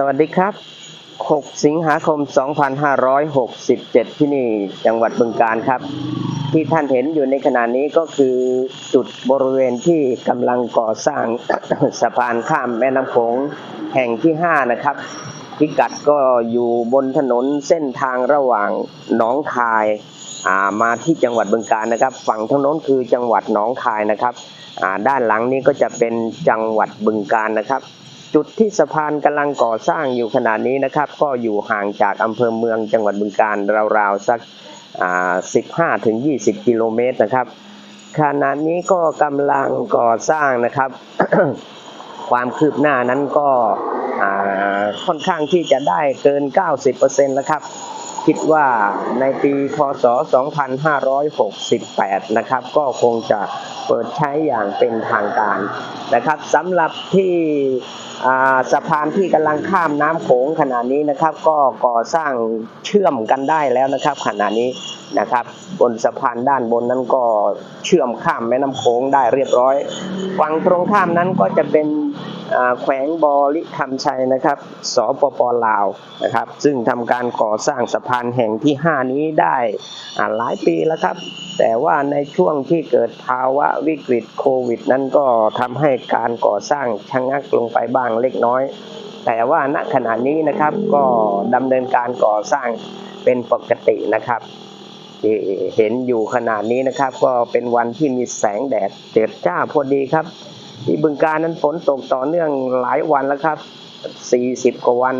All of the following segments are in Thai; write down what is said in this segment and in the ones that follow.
สวัสดีครับ 6 สิงหาคม 2567 ที่นี่จังหวัดบึงการครับ ที่ท่านเห็นอยู่ในขณะนี้ก็คือจุดบริเวณที่กำลังก่อสร้างสะพานข้ามแม่น้ำโขงแห่งที่ 5 นะครับ พิกัดก็อยู่บนถนนเส้นทางระหว่างหนองคายามาที่จังหวัดบึงการนะครับ ฝั่งทางโน้นคือจังหวัดหนองคายนะครับด้านหลังนี้ก็จะเป็นจังหวัดบึงการนะครับ จุดที่สะพานกำลังก่อสร้างอยู่ขณะนี้นะครับ ก็อยู่ห่างจากอำเภอเมืองจังหวัดบึงการราวๆสัก15ถึง20 กิโลเมตรนะครับขณะนี้ก็กำลังก่อสร้างนะครับ ความคืบหน้านั้นก็ค่อนข้างที่จะได้เกิน 90%แล้วครับ คิดว่าในปีพศ 2568 นะครับ ก็คงจะเปิดใช้อย่างเป็นทางการนะครับสำหรับที่สะพานที่กำลังข้ามน้ำโขงขณะนี้นะครับ ก็ก่อสร้างเชื่อมกันได้แล้วนะครับ ขณะนี้นะครับ บนสะพานด้านบนนั้นก็เชื่อมข้ามแม่น้ำโขงได้เรียบร้อยฝั่งตรงข้ามนั้นก็จะเป็น แขวงบริคำชัยนะครับสปปลาวนะครับ ซึ่งทำการก่อสร้างสะพานแห่งที่ 5 นี้ได้หลายปีแล้วครับ แต่ว่าในช่วงที่เกิดภาวะวิกฤตโควิด นั้นก็ทำให้การก่อสร้างชะงักลงไปบ้างเล็กน้อย แต่ว่าณขณะนี้นะครับก็ดำเนินการก่อสร้างเป็นปกตินะครับที่เห็นอยู่ขนาดนี้นะครับ ก็เป็นวันที่มีแสงแดดเจิดจ้าพอดีครับ ที่บึงการนั้นฝนตกต่อเนื่องหลายวันแล้วครับ 40 กว่าวัน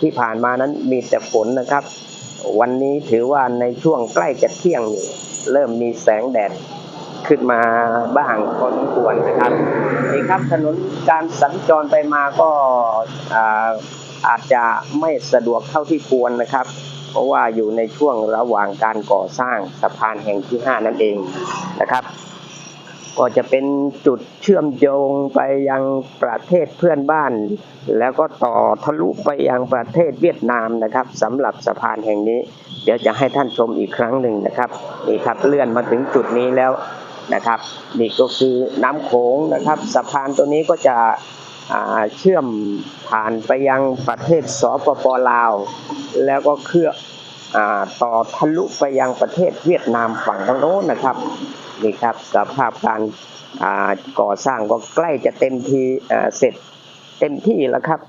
ที่ผ่านมานั้นมีแต่ฝนนะครับ วันนี้ถือว่าในช่วงใกล้จะเที่ยงนี่เริ่มมีแสงแดดขึ้นมาบ้างพอสมควรนะครับนี่ครับถนนการสัญจรไปมาก็อาอาจจะไม่สะดวกเท่าที่ควรนะครับ เพราะว่าอยู่ในช่วงระหว่างการก่อสร้างสะพานแห่งที่ 5 นั่นเองนะครับ ก็จะเป็นจุดเชื่อมโยงไปยังประเทศเพื่อนบ้าน แล้วก็ต่อทะลุไปยังประเทศเวียดนามนะครับสำหรับสะพานแห่งนี้ เดี๋ยวจะให้ท่านชมอีกครั้งหนึ่งนะครับนี่ครับเลื่อนมาถึงจุดนี้แล้วนะครับนี่ก็คือน้ำโขงนะครับ สะพานตัวนี้ก็จะเชื่อมผ่านไปยังประเทศสปปลาว แล้วก็เคลื่ออต่อทะลุไปยังประเทศเวียดนามฝั่งทางโน้นนะครับ นี่ครับสภาพการก่อสร้างก็ใกล้จะเต็มที่เสร็จเต็มที่แล้วครับ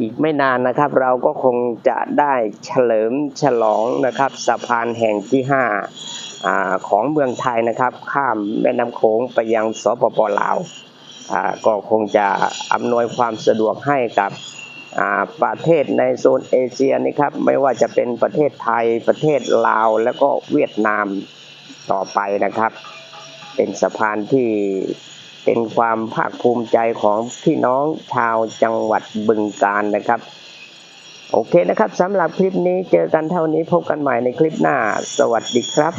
อีกไม่นานนะครับ เราก็คงจะได้เฉลิมฉลองนะครับสะพานแห่งที่5อ่าของเมืองไทยนะครับ ข้ามแม่น้ำโขงไปยังสปปลาวก็คงจะอำนวยความสะดวกให้กับประเทศในโซนเอเชียนี่ครับไม่ว่าจะเป็นประเทศไทยประเทศลาว แล้วก็เวียดนามต่อไปนะครับ เป็นสะพานที่เป็นความภาคภูมิใจของพี่น้องชาวจังหวัดบึงกาฬนะครับ โอเคนะครับสำหรับคลิปนี้เจอกันเท่านี้พบกันใหม่ในคลิปหน้า สวัสดีครับ